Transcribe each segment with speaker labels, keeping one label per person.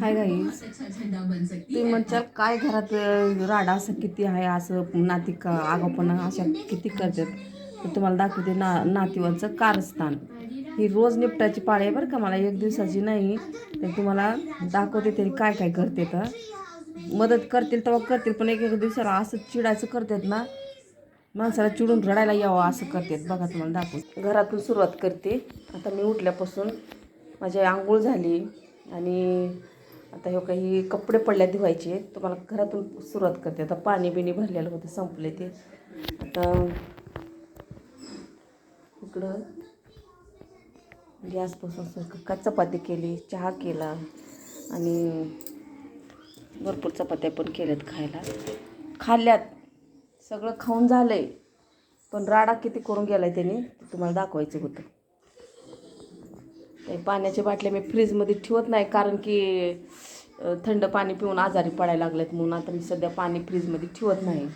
Speaker 1: हाय गाई तुम्ही म्हणशाल काय घरात राडा असं किती आहे असं नाती का आगापणा अशा किती करतात? तर तुम्हाला दाखवते ना नातीवांचं कारस्थान. ही रोज निपटायची पाळी आहे बरं का मला एक दिवसाची नाही. तर तुम्हाला दाखवते तरी काय काय करते तर. मदत करतील तेव्हा करतील पण एक एक दिवसाला असं चिडायचं करतात ना माणसाला चिडून रडायला यावं असं करतात. बघा तुम्हाला दाखवून घरातून सुरुवात करते. आता मी उठल्यापासून माझी आंघोळ झाली. आणि आता हे काही कपडे पडल्या धुवायचे. तुम्हाला घरातून सुरुवात करते. आता पाणी बिणी भरलेलं होतं संपले ते. आता इकडं म्हणजे गॅसपासून का चपाती केली चहा केला आणि भरपूर चपात्या पण केल्यात खायला. खाल्ल्यात. सगळं खाऊन झालं आहे पण राडा किती करून गेलाय त्याने तुम्हाला दाखवायचं होतं. पाण्याच्या बाटल्या मी फ्रीजमध्ये ठेवत नाही कारण की थंड पाणी पिऊन आजारी पडायला लागलेत म्हणून आता मी सध्या पाणी फ्रीजमध्ये ठेवत नाही.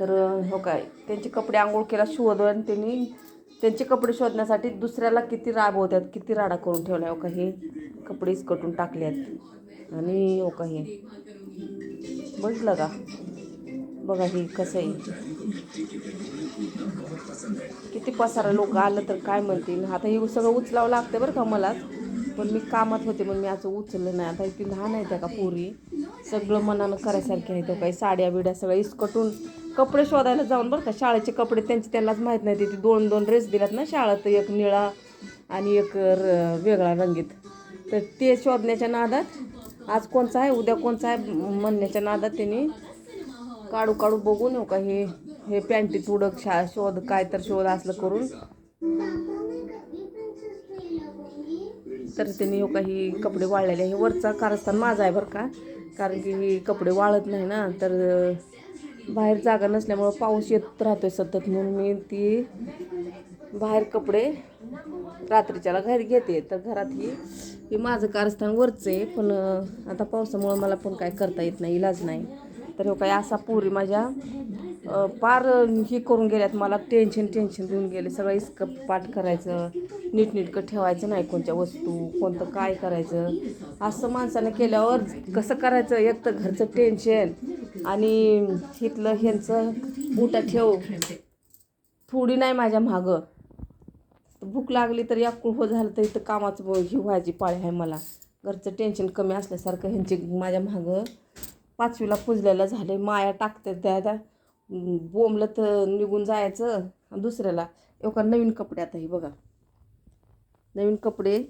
Speaker 1: तर हो काय त्यांचे कपडे आंघोळ केला शोधून आणि त्यांनी त्यांचे कपडे शोधण्यासाठी दुसऱ्याला किती राबवतात किती राडा करून ठेवला हो का हे कपडे टाकले टाकल्यात. आणि हो का हे. बघितलं का? बघा हे कसं आहे. किती पसारा लोक आलं तर काय म्हणतील? आता हे सगळं उचलावं लागतं बरं का मलाच पण मी कामात होते म्हणून मी असं उचललं नाही. आता ती लहान आहे त्या का पोरी. सगळं मनानं करायसारखे आहे तो काही. साड्या बिड्या सगळं इसकटून कपडे शोधायला जाऊन बरं का. शाळेचे कपडे त्यांचे त्यांनाच माहीत नाही ते दोन दोन ड्रेस दिलात ना शाळेत. एक निळा आणि एक र वेगळा रंगीत. तर ते शोधण्याच्या नादात आज कोणचा आहे? उद्या कोणचा आहे? म्हणण्याच्या नादात त्यांनी काढू काढू बघून हो का हे. हे पॅन्टीत उडक शा शोध काय तर शोध असलं करून. तर त्यांनी हो काही कपडे वाळलेले. हे वरचा कारस्थान माझा आहे बरं का. कारण की हे कपडे वाळत नाही ना. तर बाहेर जागा नसल्यामुळं पाऊस येत राहतोय सतत. म्हणून मी ती बाहेर कपडे रात्रीच्याला घरी घेते. तर घरात ही हे माझं कारस्थान वरचं आहे. पण आता पावसामुळं मला पण काय करता येत नाही इलाज नाही. तर हो काय असा पुरी माझ्या पार ही करून गेल्यात मला टेन्शन टेन्शन देऊन गेले. सगळं इसकं पाठ करायचं नीटनीटकं ठेवायचं नाही कोणत्या वस्तू कोणतं काय करायचं. असं माणसानं केल्यावर कसं करायचं? एक तर घरचं टेन्शन आणि इथलं ह्यांचं उठा ठेव. थोडी नाही माझ्या मागं. भूक लागली तर याकुळ हो झालं तर इथं कामाचं ही व्हायची पाळी आहे मला. घरचं टेन्शन कमी असल्यासारखं ह्यांची माझ्या मागं पाचवीला पुजलेलं झाले माया टाकतात त्या त्या बोंबलं तर निघून जायचं आणि दुसऱ्याला. एका नवीन कपडे आता हे बघा. नवीन कपडे.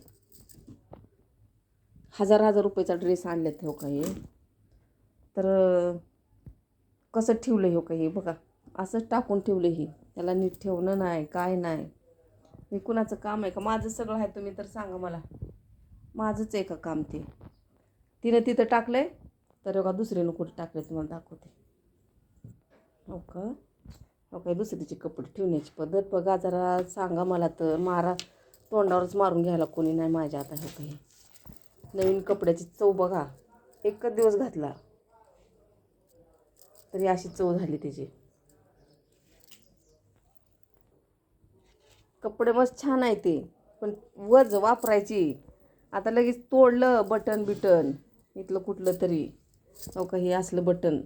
Speaker 1: हजार हजार रुपयाचा ड्रेस आणलेत हो का हे. तर कसं ठेवलं हो का हे बघा. असंच टाकून ठेवलं हे. त्याला नीट ठेवणं नाही काय नाही. हे कुणाचं काम आहे का? माझं सगळं आहे तुम्ही तर सांगा मला. माझंच आहे का काम ते? तिनं तिथं टाकलं आहे तर बघा दुसरीनं कुठं टाकले तुम्हाला दाखवते. हो का? हो काय दुसरीचे कपडे ठेवण्याची पद्धत बघा जरा. सांगा मला तर. मारा. तोंडावरच मारून घ्यायला कोणी नाही माझ्या आता हे काही. नवीन कपड्याची चव बघा. एकच दिवस घातला. तरी अशी चव झाली त्याची. कपडे मस्त छान आहे ते. पण वज वापरायची. आता लगेच तोडलं बटन बिटन इथलं कुठलं तरी. हो का? हे असलं बटन.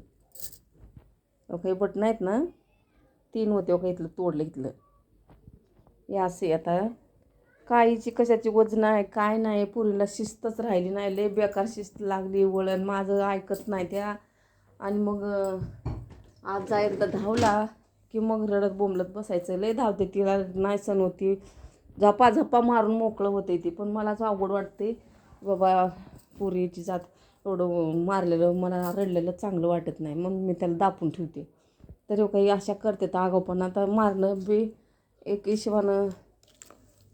Speaker 1: काही बटन आहेत ना तीन होते हो का इथलं तोडलं इथलं. हे असे आता. काहीची कशाची वजन आहे काय नाही पुरीला शिस्तच राहिली नाही लय बेकार शिस्त लागली वळण माझं ऐकत नाही त्या. आणि मग आज एकदा धावला की मग रडत बोंबलत बसायचं. लय धावते तिला नाही सण होती. झपा झपा मारून मोकळं होते ती पण मलाच अवघड वाटते. बाबा पुरीची जात. थोडं मारलेलं मला रडलेलं चांगलं वाटत नाही. मग मी त्याला दापून ठेवते. तरी हो काही अशा करते तर आगाऊ पण. आता मारणं बी एक हिशोबानं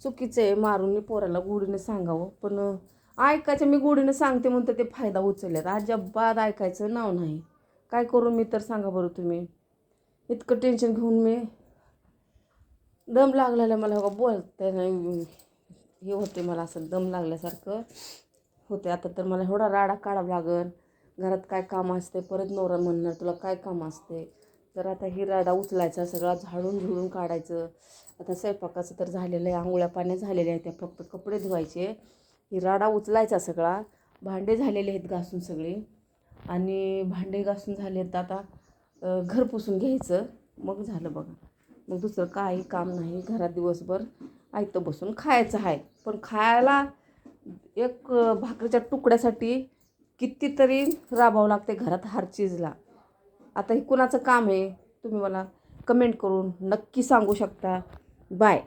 Speaker 1: चुकीचं आहे. मारून मी पोराला गोडीने सांगावं. पण ऐकायचं मी गोडीने सांगते म्हणतं ते फायदा उचलल्यात. अजिबात ऐकायचं नाव नाही. काय करू मी तर सांगा बरं तुम्ही. इतकं टेन्शन घेऊन मी दम लागलेला मला. बघा बोलते नाही. हे होते मला असं दम लागल्यासारखं. होते. आता तर मला एवढा राडा काढावा लागन घरात काय काम असते परत नवरा म्हणणार तुला काय काम असते? तर आता ही राडा उचलायचा सगळा झाडून झुडून काढायचं. आता स्वयंपाकाचं तर झालेलं आहे आंघोळ्या पाण्या झालेल्या आहेत त्या फक्त कपडे धुवायचे. ही राडा उचलायचा सगळा. भांडे झालेले आहेत घासून सगळे. आणि भांडे घासून झाले आहेत आता घर पुसून घ्यायचं. मग झालं बघा. मग दुसरं काही काम नाही. घरात दिवसभर आयतं बसून खायचं आहे. पण खायला एक भाकरीच्या तुकड्यासाठी कितीतरी राबावं लागते घरात हर चीजला. आता हे कुणाचं काम आहे? तुम्ही मला कमेंट करून नक्की सांगू शकता. बाय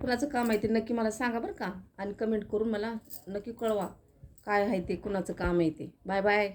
Speaker 1: कुणाचं काम आहे ते नक्की मला सांगा बरं का. आणि कमेंट करून मला नक्की कळवा काय आहे ते कुणाचं काम आहे ते. Bye bye